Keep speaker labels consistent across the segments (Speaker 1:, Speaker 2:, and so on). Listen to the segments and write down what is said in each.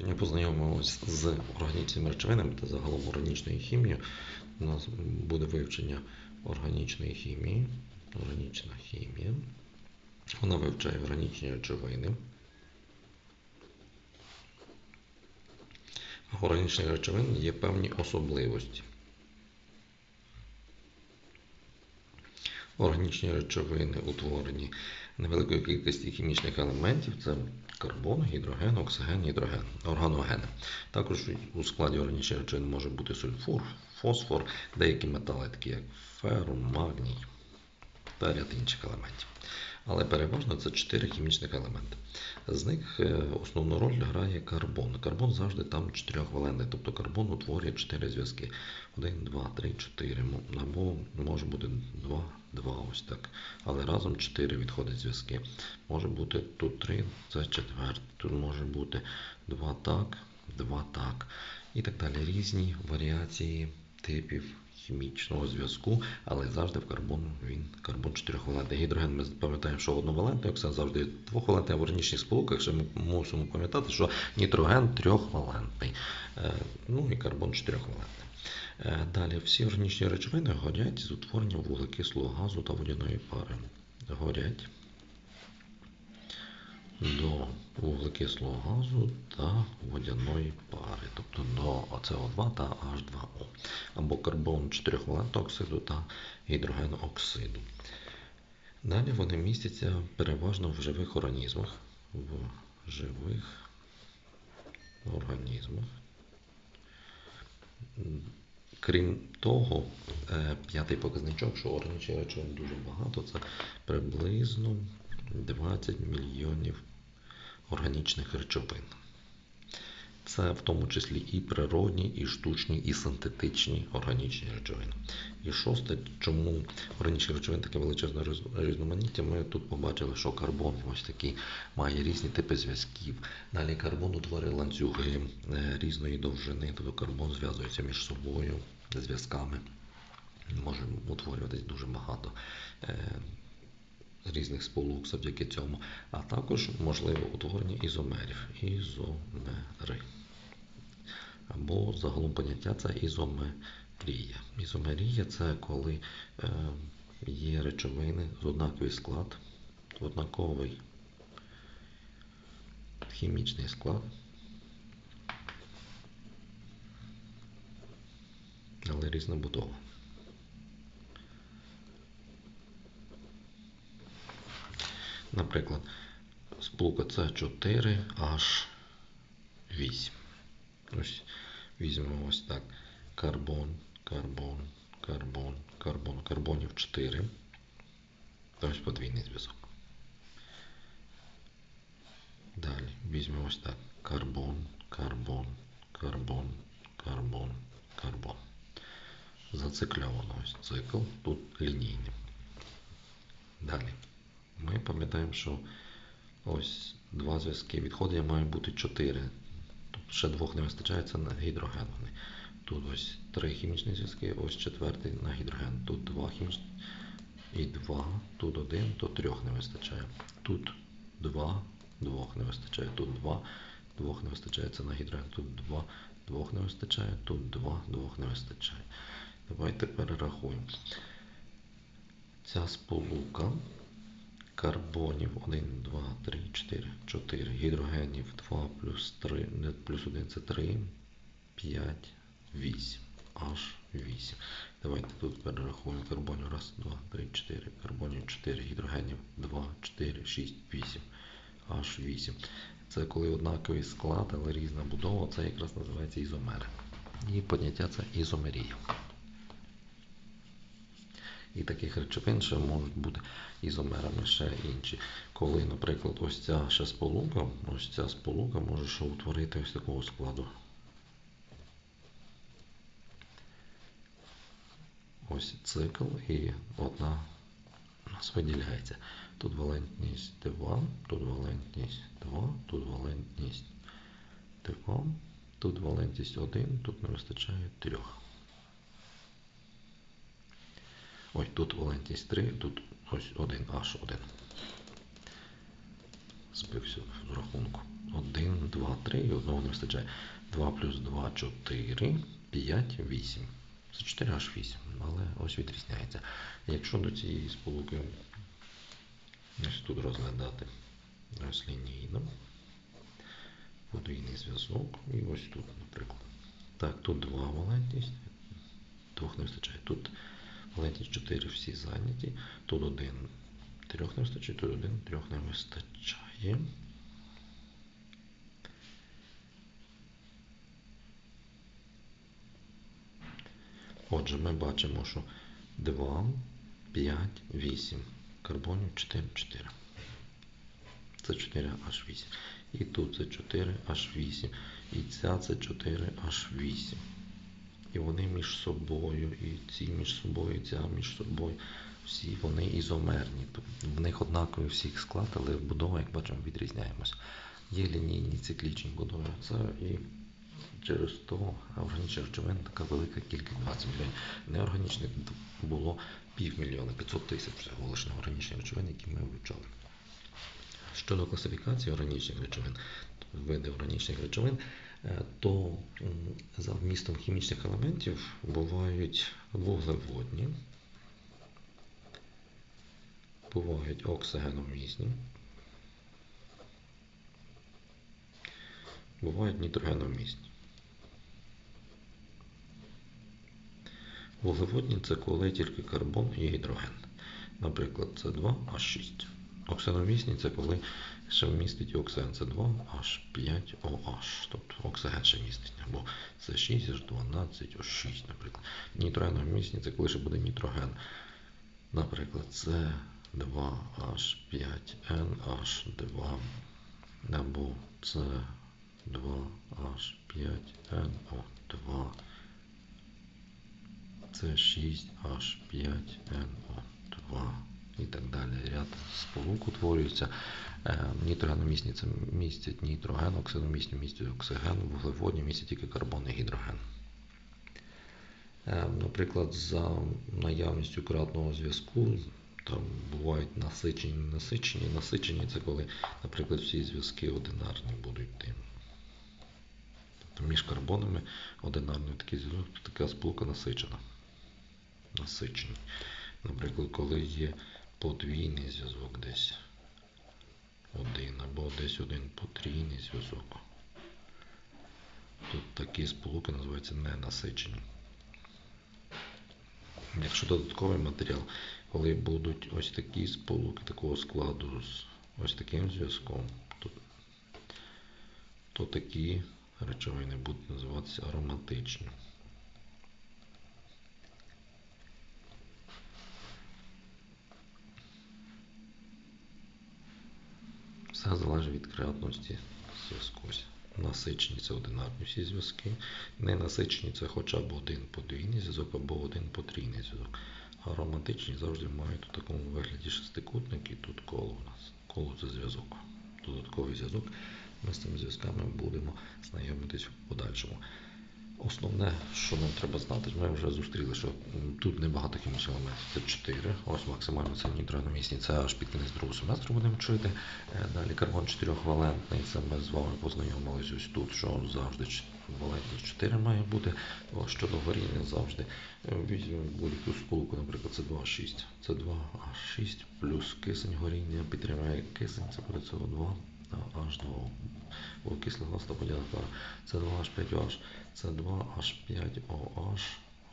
Speaker 1: Сьогодні познайомимося з органічними речовинами та загалом органічною хімією. У нас буде вивчення органічної хімії. Органічна хімія. Вона вивчає органічні речовини. Органічних речовин є певні особливості. Органічні речовини утворені невеликої кількості хімічних елементів це карбон, гідроген, оксиген, гідроген, органогени. Також у складі органічних речовин може бути сульфур, фосфор, деякі метали, такі як ферум, магній та ряд інших елементів. Але переважно це чотири хімічних елементи. З них е, основну роль грає карбон. Карбон завжди там чотирьохвалентний, тобто карбон утворює чотири зв'язки. Один, два, три, чотири. Або може бути два, два, ось так. Але разом чотири відходять зв'язки. Може бути тут три, це четвертий. Тут може бути два так, два так. І так далі. Різні варіації типів хімічного зв'язку, але завжди в карбон він карбон чотирьохвалентний. Гідроген ми пам'ятаємо, що одновалентний, оксиген завжди двохвалентний, а в органічних сполуках ще ми мусимо пам'ятати, що нітроген трьохвалентний. Е, ну і карбон чотирьохвалентний. Е, Далі всі органічні речовини горять з утворенням вуглекислого газу та водяної пари. Горять до вуглекислого газу та водяної пари, тобто до СО2 та H2O, або карбон 4 оксиду та гідрогеноксиду. Далі вони містяться переважно в живих організмах. В живих організмах. Крім того, е, п'ятий показничок, що органічних речовин дуже багато, це приблизно 20 мільйонів органічних речовин. Це в тому числі і природні, і штучні, і синтетичні органічні речовини. І шосте, чому органічні речовини таке величезне різноманіття, ми тут побачили, що карбон ось такий має різні типи зв'язків. Далі карбон утворює ланцюги е, різної довжини, тобто карбон зв'язується між собою зв'язками. Може утворюватись дуже багато е, різних сполук завдяки цьому, а також можливе утворення ізомерів. Ізомери. Або загалом поняття це ізомерія. Ізомерія це коли е, є речовини з однаковий склад, однаковий хімічний склад. Але різна Наприклад, сполука С4H8. Ось візьмемо ось так. Карбон, карбон, карбон, карбон, карбонів 4. Ось подвійний зв'язок. Далі візьмемо ось так. Карбон, карбон, карбон, карбон, карбон. Зацикльовано ось цикл, тут лінійний. Далі. Ми пам'ятаємо, що ось два зв'язки відходять, має бути чотири. Тобто ще двох не вистачає, це на гідроген. Тут ось три хімічні зв'язки, ось четвертий на гідроген. Тут два хімічні і два, тут один, то трьох не вистачає. Тут два, двох не вистачає, тут два, двох не вистачає, це на гідроген. Тут два, двох не вистачає, тут два, двох не вистачає. Давайте перерахуємо. Ця сполука карбонів 1, 2, 3, 4, 4, гідрогенів 2 плюс 3, не плюс 1 це 3, 5, 8, аж 8. Давайте тут перерахуємо карбонів 1, 2, 3, 4, карбонів 4, гідрогенів 2, 4, 6, 8, аж 8. Це коли однаковий склад, але різна будова, це якраз називається ізомери. І поняття це ізомерія. І таких речовин ще можуть бути ізомерами ще інші. Коли, наприклад, ось ця ще сполука, ось ця сполука може ще утворити ось такого складу. Ось цикл і одна у нас виділяється. Тут валентність 2, тут валентність 2, тут валентність 2, тут валентність 1, тут не вистачає 3. Ось тут валентність 3, тут ось 1 H1. збився з рахунку. 1, 2, 3 і одного не вистачає. 2 плюс 2, 4, 5, 8. Це 4 аж 8, але ось відрізняється. Якщо до цієї сполуки ось тут розглядати ось лінійно, подвійний зв'язок і ось тут, наприклад. Так, тут 2 валентність, двох не вистачає. Тут валентність 4 всі зайняті, тут один трьох не вистачає, тут один трьох не вистачає. Отже, ми бачимо, що 2, 5, 8. Карбонів 4, 4. Це 4 аж 8. І тут це 4 аж 8. І ця це 4 аж 8. І вони між собою, і ці між собою, і ця між собою. Всі вони ізомерні. В них однаковий всіх склад, але будова, як бачимо, відрізняємося. Є лінійні циклічні будови. І через то органічних речовин така велика кількість 20 мільйонів. Неорганічних було півмільйона, 500 тисяч всього лише органічних речовин, які ми вивчали. Щодо класифікації органічних речовин, види органічних речовин, е, то за вмістом хімічних елементів бувають вуглеводні, бувають оксигеномісні, бувають нітрогеномісні. Вуглеводні це коли тільки карбон і гідроген. Наприклад, це 2 H6. Оксиновісні це коли ще вмістить оксиген, це 2 H5 OH. Тобто оксиген ще містить. Або це 6 H12 O6, наприклад. Нітрогеновмісні це коли ще буде нітроген. Наприклад, це 2 H5 NH2. Або це 2 H5 NO2 це 6 h 5 NO2 і так далі. Ряд сполук утворюється. Е, Нітрогеномісні це містять нітроген, оксиномісні містять оксиген, вуглеводні містять тільки карбон і гідроген. Е, Наприклад, за наявністю кратного зв'язку там бувають насичені, насичені. Насичені це коли, наприклад, всі зв'язки одинарні будуть йти. Тобто між карбонами одинарний такий зв'язок, така сполука насичена. Насичені. Наприклад, коли є подвійний зв'язок десь один, або десь один потрійний зв'язок. Тут такі сполуки називаються ненасичені. Якщо додатковий матеріал, коли будуть ось такі сполуки такого складу з ось таким зв'язком, то, то такі речовини будуть називатися ароматичні. Все залежить від креатності зв'язку. Насичені це одинарні всі зв'язки. Ненасичені це хоча б один подвійний зв'язок або один потрійний зв'язок. А романтичні завжди мають у такому вигляді шестикутник і тут коло у нас. Коло це зв'язок. Додатковий зв'язок. Ми з цими зв'язками будемо знайомитись в подальшому. Основне, що нам треба знати, ми вже зустріли, що тут небагато хімічних елементів, це 4. Ось максимально це нітрогеномісні, це аж під кінець другого семестру будемо вчити. Е, Далі карбон 4-валентний, це ми з вами познайомились ось тут, що завжди валентність 4 має бути. Щодо горіння завжди е, візьмемо будь-яку сполуку, наприклад, це 2H6. Це 2H6 плюс кисень горіння, підтримує кисень, це буде СО2 та H2O. Бо кислогласна поділа пара. Це 2H5OH, це 2H5OH,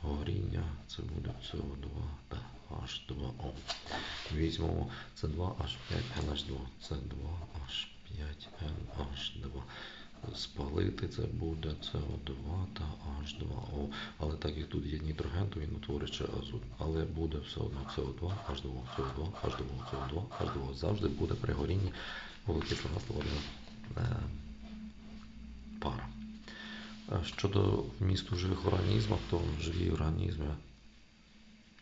Speaker 1: горіння, це буде СО2 та H2O. Візьмемо це 2H5NH2, це 2H5NH2. Спалити це буде СО2 та H2O. Але так як тут є нітроген, то він утворить ще азот. Але буде все одно СО2, H2O, СО2, H2O, СО2, H2O. Завжди буде при горінні е, пара. Е, Щодо вмісту живих організмах, то живі організми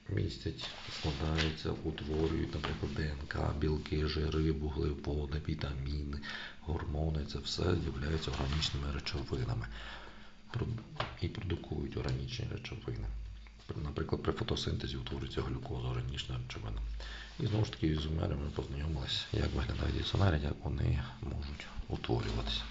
Speaker 1: містять, складаються, утворюють, наприклад, ДНК, білки, жири, вуглеводи, вітаміни, гормони. Це все є органічними речовинами і продукують органічні речовини. Наприклад, при фотосинтезі утворюється глюкоза, органічна речовина. І знову ж таки, з ізомерами ми познайомилися, як виглядають ізомери, як вони можуть утворюватися.